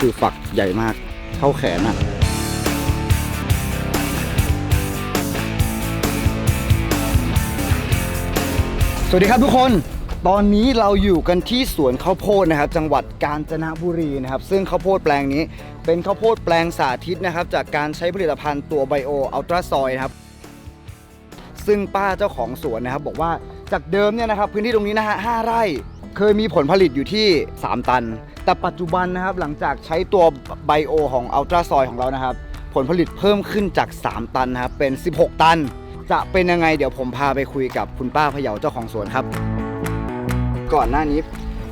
คือฝักใหญ่มากเท่าแขนอะสวัสดีครับทุกคน ตอนนี้เราอยู่กันที่สวนข้าวโพดนะครับ จังหวัดกาญจนบุรีนะครับ ซึ่งข้าวโพดแปลงนี้ เป็นข้าวโพดแปลงสาธิตนะครับ จากการใช้ผลิตภัณฑ์ตัวไบโออัลตราซอยนะครับ ซึ่งป้าเจ้าของสวนนะครับ บอกว่าจากเดิมเนี่ยนะครับ พื้นที่ตรงนี้นะฮะ5ไร่ เคยมีผลผลิตอยู่ที่ 3 ตัน แต่ปัจจุบันนะครับหลังจากใช้ตัวไบโอของอัลตราซอยของเรานะครับ ผลผลิตเพิ่มขึ้นจาก 3 ตันนะครับเป็น 16 ตัน จะเป็นยังไงเดี๋ยวผมพาไปคุยกับคุณป้าพะเยาเจ้าของสวนครับ ก่อนหน้านี้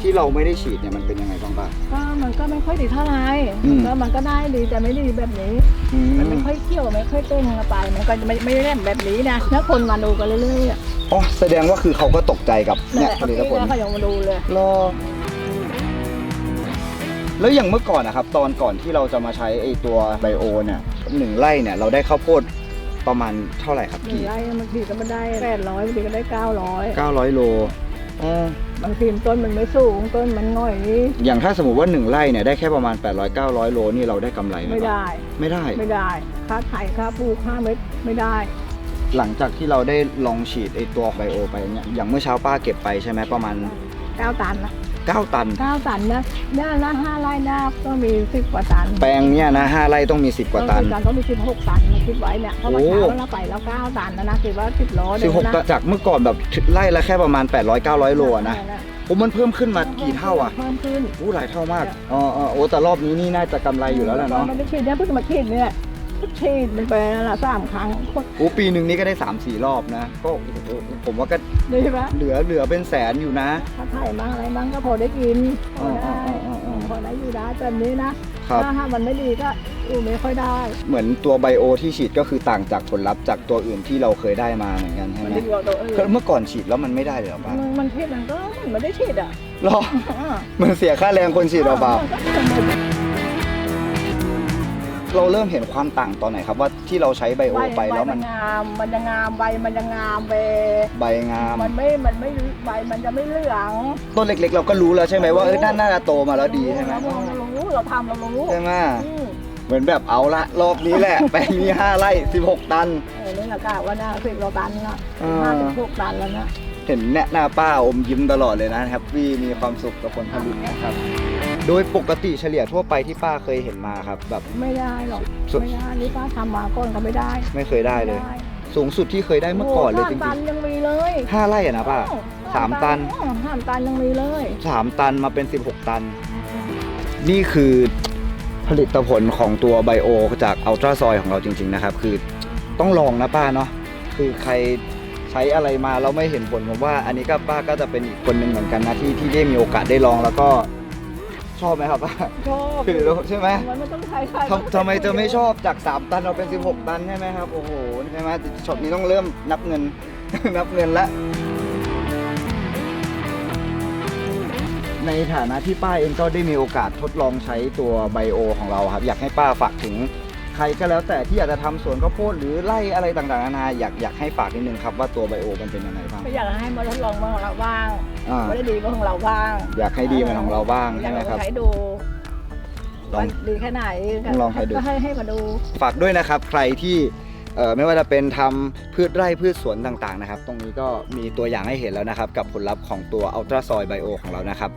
ที่เราไม่ได้ฉีดเนี่ยมันเป็นยังไงบ้างป้าก็มันก็ไม่ค่อยดีเท่าไหร่อืม ก็มันก็ได้ดีแต่ไม่ดีแบบนี้ อืมันมไม่ค่อยเกี่ยวไม่ค่อยเต้นไป มันก็ไม่ไม่ได้แน่นแบบนี้นะถ้าคนมาดูกันเรื่อยๆอะอ๋อแสดงว่าคือเขาก็ตกใจกับนั่นเนี่แหยละผลิตผล เขายังมาดูเลย รอ แล้วอย่างเมื่อก่อนนะครับ ตอนก่อนที่เราจะมาใช้ไอตัวไบโอเนี่ยหนึ่งไร่เนี่ย เราได้ข้าวโพดประมาณเท่าไหร่ครับหนึ่งกี่ไร่บางทีก็ไม่ได้แปดร้อยบางทีก็ได้เก้าร้อย900โลอ๋อ บางทีต้นมันไม่สูงต้นมันง่อย อย่างถ้าสมมติว่า1ไร่เนี่ยได้แค่ประมาณ 800 900 โลนี่เราได้กำไรไหมไม่ครับได้ ไม่ได้ ไม่ได้ ค่าไถ่ค่าปลูกค่าเม็ดไม่ได้ หลังจากที่เราได้ลองฉีดไอตัวไบโอไปเนี่ยอย่างเมื่อเช้าป้าเก็บไปใช่ไหมประมาณ เก้าตันนะ 9 ตันเก้าตันนะหน้าละห้าไร่หน้าก็มีสิบกว่าตันแปลงเนี่ยนะ5ไร่ต้องมี 10 กว่าตันก็มีสิบหกตันมาคิดไว้เนี่ยเพราะว่าโอ้ เช้าเราไปแล้วเก้าตันนะนะคิดว่าสิบล้อเดียว16นะตันจากเมื่อก่อนแบบไร่ละแค่ประมาณ 800 900 โลอะนะโอ้มันเพิ่มขึ้นมากี่เท่าอะเพิ่มขึ้น อู้หลายเท่ามากอ๋ออ๋อโอ้แต่รอบนี้นี่น่าจะกำไรอยู่แล้วแหละเนาะ มันไม่ฉีดเนี่ยเพิ่งมาฉีดเนี่ยเพิ่ง ฉีดมันไปแล้วละสามครั้งโคตรโอ้ปีหนึ่งนี่ก็ได้ 3 4 รอบนะ ก็โอ้โหผมว่าก็ดีปะเหลือเหลือเป็นแสนอยู่นะ ถ้าไถ่บ้างอะไรบ้างก็พอได้กินพอได้อ๋ออ๋ออ๋ออ๋อพอได้อยู่ได้แบบนี้นะครับ ถ้ามันไม่ดีก็อยู่ไม่ค่อยได้เหมือนตัวไบโอที่ฉีดก็คือต่างจากผลลัพธ์จากตัวอื่นที่เราเคยได้มาเหมือนกันใช่มันไหมดีกว่าตัวอื่นคือเมื่อก่อนฉีดแล้วมันไม่ได้เลยเหรอป้ามันมันฉีดมันก็มันไม่ได้ฉีดอะหรอ มันเสียค่าแรงคนฉีดเปล่า เราเริ่มเห็นความต่างตอนไหนครับว่าที่เราใช้ไบโอไปแล้วมันงามมันจะงามใบมันจะงามเบใบงาม มันไม่มันไม่ใบมันจะไม่เหลืองต้นเล็กๆ เราก็รู้แล้วใช่ไหมว่าเออน่าน่าจะโตมาแล้วดีใช่ไหมเรารู้เราทำเรารู้ใช่ไหมอืมเหมือนแบบเอาละรอบนี้แหละแปลงมี5ไร่16ตันเออนี่แหละกะว่าน่าสิบเราตันละอ่าห้าสิบหกตันแล้วนะเห็นเนี่ยหน้าป้าอมยิ้มตลอดเลยนะแฮปปี้มีความสุขกับผลผลิตนะครับ โดยปกติเฉลี่ยทั่วไปที่ป้าเคยเห็นมาครับแบบ ไม่ได้หรอกสุด ไม่ได้นี่ป้าทำมาก่อนก็ไม่ได้ไม่เคยได้เลย สูงสุดที่เคยได้เมื่อก่อนเลยจโโหห้าตัรินงยังมีเลยๆห้าไร่อะนะป้าโอ้สามตันโอ้ห้าตันยังมีเลยสามตันมาเป็น 16 ตัน นี่คือผลิตผลของตัวไบโอจากอัลตราซอยของเราจริง ๆ นะครับ คือต้องลองนะป้าเนาะคือใครใช้อะไรมาแล้วไม่เห็นผลผมว่า อันนี้ก็ป้าก็จะเป็นอีกคนหนึ่งเหมือนกันนะที่ที่ได้มีโอกาสได้ลองแล้วก็ ชอบไหมครับป้าชอบคือใช่ไหมมันไม่ต้องใช้ใครทำทำไมจะไม่ชอบจาก 3 ตันเราเป็น 16 ตันใช่ไหมครับ โอ้โหใช่ไหมช็อตนี้ต้องเริ่มนับเงิน นับเงินละ ในฐานะที่ป้าเองก็ได้มีโอกาสทดลองใช้ตัวไบโอของเราครับ อยากให้ป้าฝากถึง ใครก็แล้วแต่ที่อยากจะทำสวนข้าวโพดหรือไร่อะไรต่างๆนานาอยากอยากให้ฝากนิดนึงครับว่าตัวไบโอมันเป็นยังไงบ้างไม่อยากให้มาทดลองมาของเราบ้างอ่าไม่ได้ดีมาของเราบ้าง อยากให้ดีเหมือนของเราบ้างใช่ไหมครับอยากให้ดูลองว่าดีแค่ไหนต้องลองให้ดูก็ให้ให้มาดู ฝากด้วยนะครับ ใครที่เอ่อไม่ว่าจะเป็นทำพืชไร่พืชสวนต่างๆนะครับ ตรงนี้ก็มีตัวอย่างให้เห็นแล้วนะครับ กับผลลัพธ์ของตัว Ultra Soy Bio ของเรานะครับ